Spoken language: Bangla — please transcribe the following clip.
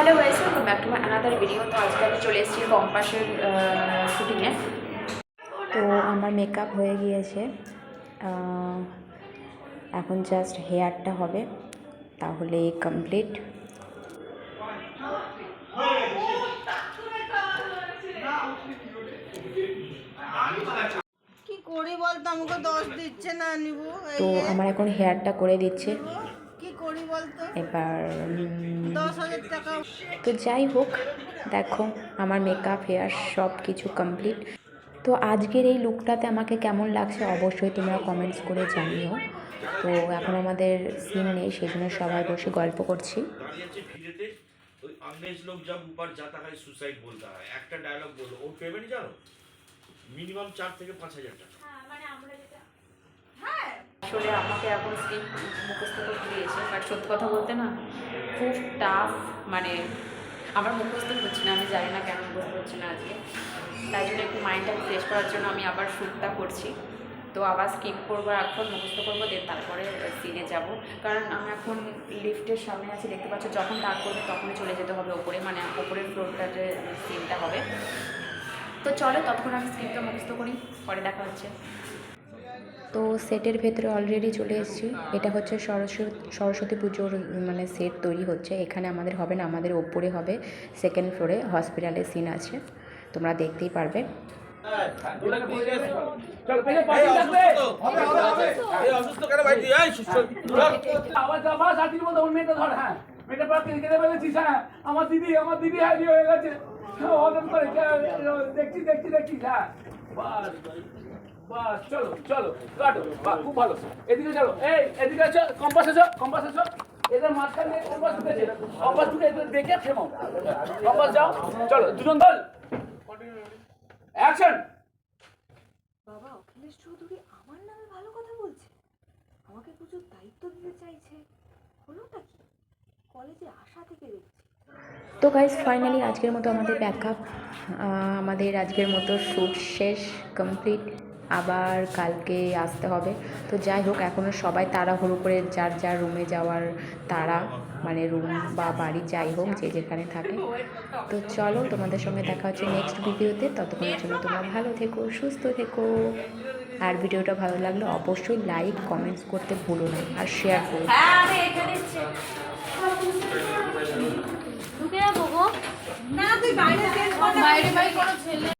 Hello guys welcome back to my another video তো আজকে আমি চলে এসেছি কম্পাসের শুটিংয়ে তো আমার মেকআপ হয়ে গিয়েছে। এখন জাস্ট হেয়ারটা হবে। তাহলে কমপ্লিট কি করি বলতো? আমাকে দশ দিচ্ছে না নিবু। তো আমার এখন হেয়ারটা করে দিচ্ছে। এবার উম, দশ হাজার টাকা তো যাই হোক দেখো আমার মেকআপ হেয়ার সব কিছু কমপ্লিট তো আজকের এই লুকটাতে আমাকে কেমন লাগছে অবশ্যই তোমরা কমেন্টস করে জানিও তো এখন আমাদের সিন নেই সেই জন্য সবাই বসে গল্প করছি দাঁড়িয়েছে ভিড়েতে ওই अंग्रेज लोग जब ऊपर जाता है सुसाइड बोलता है একটা ডায়লগ বললো ওর পেমেন্ট জানো মিনিমাম চার থেকে পাঁচ হাজার টাকা আসলে আমাকে এখন স্ক্রিপ্ট মুখস্থ করে দিয়েছে। বাট সত্যি কথা বলতে না, খুব টাফ মানে আমার মুখস্থ হচ্ছে না, আমি জানি না কেন মুখস্থ হচ্ছে না আজকে। তাই জন্য একটু মাইন্ডটা ফ্রেশ করার জন্য আমি আবার শ্যুটটা করছি। তো আবার স্কিপ করব এখন মুখস্থ করব দেন তারপরে সিনে যাব। কারণ আমি এখন লিফটের সামনে আছি, দেখতে পাচ্ছ, যখন ডাক করবে তখনই চলে যেতে হবে ওপরে মানে ওপরের ফ্লোরটাতে সিনটা হবে। তো চলো, ততক্ষণ আমি স্ক্রিপ্টটা মুখস্থ করি, পরে দেখা হচ্ছে। তো সেটের ভেতরে অলরেডি চলে এসেছি এটা হচ্ছে সরস্বতী সরস্বতী পুজোর মানে সেট তৈরি হচ্ছে এখানে আমাদের হবে না আমাদের ওপরে হবে সেকেন্ড ফ্লোরে হসপিটালের সিন আছে তোমরা দেখতেই পারবে হ্যাঁ হ্যাঁ হয়ে দেখছি দেখছি দেখছি হ্যাঁ বাস চলো চলো কাটো বাহ খুব ভালো। এদিকে চলো এই এদিকে আছো কম্পাস আছো কম্পাস আছো। এদের মাঝখানে কম্পাস ঢুকেছে। কম্পাস ঢুকে দেখে থেমো কম্পাস যাও চলো দুজন দল। অ্যাকশন বাবা অখিলেশ চৌধুরী আমার নামে ভালো কথা বলছে। আমাকে দায়িত্ব দিতে চাইছে। হলোটা কি? কলেজে আসা থেকে দেখছি। তো গাইজ ফাইনালি আজকের মতো আমাদের ব্যাকআপ আমাদের আজকের মতো শ্যুট শেষ কমপ্লিট আবার কালকে আসতে হবে। তো যাই হোক এখনও সবাই তাড়াহুড়ো করে যার যার রুমে যাওয়ার তারা মানে রুম বা বাড়ি যাই হোক যে যেখানে থাকে। তো চলো তোমাদের সঙ্গে দেখা হচ্ছে নেক্সট ভিডিওতে ততক্ষণের জন্য তোমরা ভালো থেকো সুস্থ থেকো। আর ভিডিওটা ভালো লাগলে অবশ্যই লাইক কমেন্টস করতে ভুলো না আর শেয়ার করো। গো। না তুই বাইরে বাইরে বাইরে কোনো ছেলে।